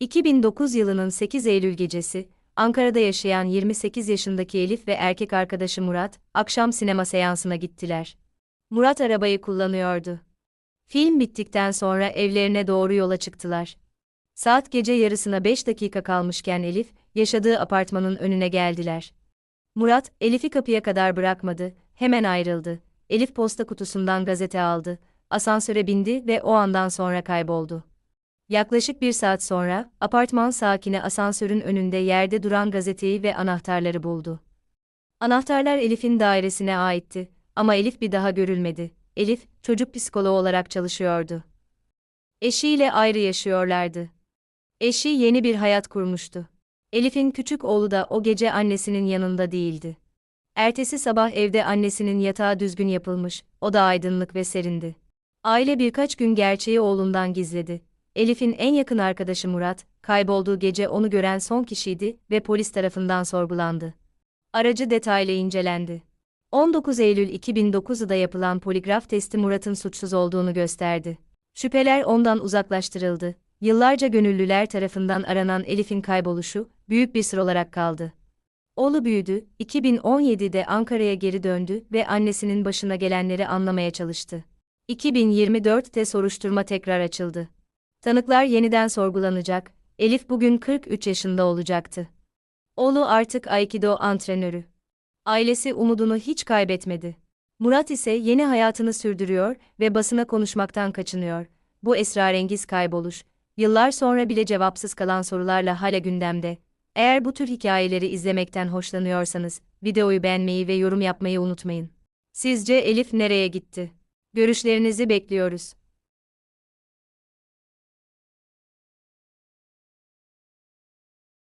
2009 yılının 8 Eylül gecesi, Ankara'da yaşayan 28 yaşındaki Elif ve erkek arkadaşı Murat, akşam sinema seansına gittiler. Murat arabayı kullanıyordu. Film bittikten sonra evlerine doğru yola çıktılar. Saat gece yarısına 5 dakika kalmışken Elif, yaşadığı apartmanın önüne geldiler. Murat, Elif'i kapıya kadar bırakmadı, hemen ayrıldı. Elif posta kutusundan gazete aldı, asansöre bindi ve o andan sonra kayboldu. Yaklaşık bir saat sonra, apartman sakini asansörün önünde yerde duran gazeteyi ve anahtarları buldu. Anahtarlar Elif'in dairesine aitti ama Elif bir daha görülmedi. Elif, çocuk psikoloğu olarak çalışıyordu. Eşiyle ayrı yaşıyorlardı. Eşi yeni bir hayat kurmuştu. Elif'in küçük oğlu da o gece annesinin yanında değildi. Ertesi sabah evde annesinin yatağı düzgün yapılmış, o da aydınlık ve serindi. Aile birkaç gün gerçeği oğlundan gizledi. Elif'in en yakın arkadaşı Murat, kaybolduğu gece onu gören son kişiydi ve polis tarafından sorgulandı. Aracı detaylı incelendi. 19 Eylül 2009'da yapılan poligraf testi Murat'ın suçsuz olduğunu gösterdi. Şüpheler ondan uzaklaştırıldı. Yıllarca gönüllüler tarafından aranan Elif'in kayboluşu büyük bir sır olarak kaldı. Oğlu büyüdü, 2017'de Ankara'ya geri döndü ve annesinin başına gelenleri anlamaya çalıştı. 2024'te soruşturma tekrar açıldı. Tanıklar yeniden sorgulanacak. Elif bugün 43 yaşında olacaktı. Oğlu artık Aikido antrenörü. Ailesi umudunu hiç kaybetmedi. Murat ise yeni hayatını sürdürüyor ve basına konuşmaktan kaçınıyor. Bu esrarengiz kayboluş, yıllar sonra bile cevapsız kalan sorularla hala gündemde. Eğer bu tür hikayeleri izlemekten hoşlanıyorsanız, videoyu beğenmeyi ve yorum yapmayı unutmayın. Sizce Elif nereye gitti? Görüşlerinizi bekliyoruz.